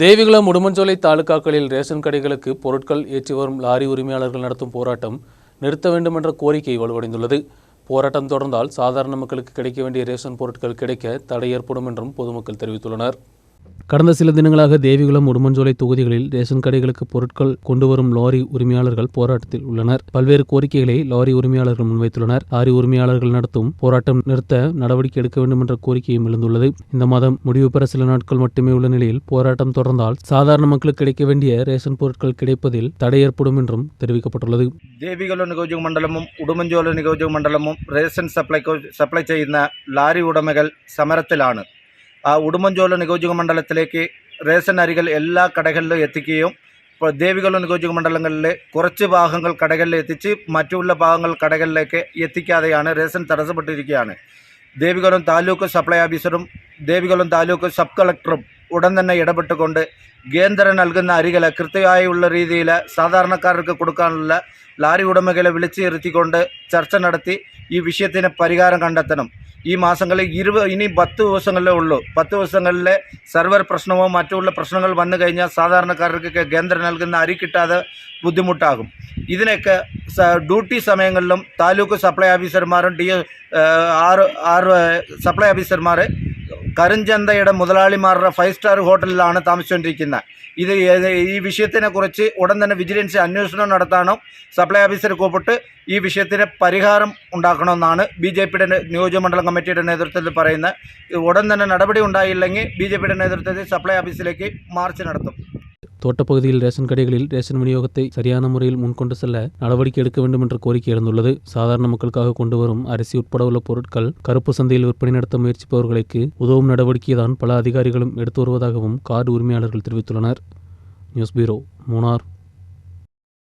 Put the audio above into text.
Devikulam Udumbanchola தாலுகாக்களில் ration கடைகளுக்கு பொருட்கள் ஏற்றி வரும் லாரி உரிமையாளர்கள் நடத்தும் போராட்டம் நிறுத்த வேண்டும் என்ற கோரிக்கை வலுவடைந்துள்ளது. போராட்டம் தொடர்ந்தால் சாதாரண மக்களுக்கு கிடைக்க வேண்டிய ரேஷன் பொருட்கள் கிடைக்க தடை ஏற்படும் என்றும் பொதுமக்கள் தெரிவித்துள்ளனர். கடந்த சில தினங்களாக தேவிகுளம் உடுமஞ்சோலை தொகுதிகளில் ரேஷன் கடைகளுக்கு பொருட்கள் கொண்டு வரும் லாரி உரிமையாளர்கள் போராட்டத்தில் உள்ளனர் பல்வேறு கோரிக்கைகளை லாரி உரிமையாளர்கள் முன்வைத்துள்ளனர் லாரி உரிமையாளர்கள் நடத்தும் போராட்டம் நிறுத்த நடவடிக்கை எடுக்க வேண்டும் என்ற கோரிக்கையும் எழுந்துள்ளது இந்த மாதம் முடிவு பெற சில நாட்கள் மட்டுமே உள்ள நிலையில் போராட்டம் தொடர்ந்தால் சாதாரண மக்களுக்கு கிடைக்க வேண்டிய ரேஷன் பொருட்கள் கிடைப்பதில் தடை ஏற்படும் என்றும் தெரிவிக்கப்பட்டுள்ளது ദേവികുളം നിയോജക മണ്ഡലമും ഉടുമ്പൻചോല നിയോജക മണ്ഡലമും റേഷൻ സപ്ലൈ സപ്ലൈ ചെയ്യുന്ന ലാരി ഉടമകൾ സമരത്തിലാണ് ആ ഉടുമ്പൻചോല നിയോജക മണ്ഡലത്തിലേക്ക് റേഷൻ അരികൾ എല്ലാ കടകളിലും എത്തിക്കുകയും ദേവികുളം നിയോജക മണ്ഡലങ്ങളിലെ കുറച്ച് ഭാഗങ്ങൾ കടകളിൽ എത്തിച്ച് മറ്റുള്ള ഭാഗങ്ങൾ കടകളിലേക്ക് എത്തിക്കാതെയാണ് റേഷൻ തടസ്സപ്പെട്ടിരിക്കുകയാണ്. ദേവികുളം താലൂക്ക് സപ്ലൈ ഓഫീസറും ദേവികുളം താലൂക്ക് സബ് കളക്ടറും ഉടൻ തന്നെ ഇടപെട്ടുകൊണ്ട് കേന്ദ്രം നൽകുന്ന അരികൾ കൃത്യമായുള്ള രീതിയിൽ സാധാരണക്കാർക്ക് കൊടുക്കാനുള്ള ലാരി ഉടമകളെ വിളിച്ചു ചർച്ച നടത്തി ഈ വിഷയത്തിന് പരിഹാരം കണ്ടെത്തണം. ഈ മാസങ്ങളിൽ ഇരുപത് ഇനി പത്ത് ദിവസങ്ങളിലേ ഉള്ളൂ. പത്ത് ദിവസങ്ങളിലെ സെർവർ പ്രശ്നമോ മറ്റുള്ള പ്രശ്നങ്ങൾ വന്നു കഴിഞ്ഞാൽ സാധാരണക്കാർക്കൊക്കെ കേന്ദ്രം നൽകുന്ന അരി കിട്ടാതെ ബുദ്ധിമുട്ടാകും. ഇതിനൊക്കെ ഡ്യൂട്ടി സമയങ്ങളിലും താലൂക്ക് സപ്ലൈ ഓഫീസർമാരും ഡി ആറ് ആറ് സപ്ലൈ ഓഫീസർമാർ കരിഞ്ചന്തയുടെ മുതലാളിമാരുടെ ഫൈവ് സ്റ്റാർ ഹോട്ടലിലാണ് താമസിച്ചുകൊണ്ടിരിക്കുന്നത്. ഇത് ഈ വിഷയത്തിനെ കുറിച്ച് ഉടൻ തന്നെ വിജിലൻസ് അന്വേഷണം നടത്താനും സപ്ലൈ ഓഫീസർ കൂപ്പിട്ട് ഈ വിഷയത്തിന് പരിഹാരം ഉണ്ടാക്കണമെന്നാണ് ബി ജെ പിയുടെ നിയോജകമണ്ഡലം കമ്മിറ്റിയുടെ നേതൃത്വത്തിൽ പറയുന്നത്. ഉടൻ തന്നെ നടപടി ഉണ്ടായില്ലെങ്കിൽ ബി ജെ പിയുടെ നേതൃത്വത്തിൽ സപ്ലൈ ഓഫീസിലേക്ക് മാർച്ച് നടത്തും. தோட்டப்பகுதியில் ரேஷன் கடைகளில் ரேஷன் விநியோகத்தை சரியான முறையில் முன்கொண்டு செல்ல நடவடிக்கை எடுக்க வேண்டும் என்ற கோரிக்கை எழுந்துள்ளது. சாதாரண மக்களுக்காக கொண்டு வரும் அரிசி உட்பட உள்ள பொருட்கள் கருப்பு சந்தையில் விற்பனை நடத்த முயற்சிப்பவர்களுக்கு உதவும் நடவடிக்கைதான் பல அதிகாரிகளும் எடுத்து வருவதாகவும் கார்டு உரிமையாளர்கள் தெரிவித்துள்ளனர். News bureau Munnar.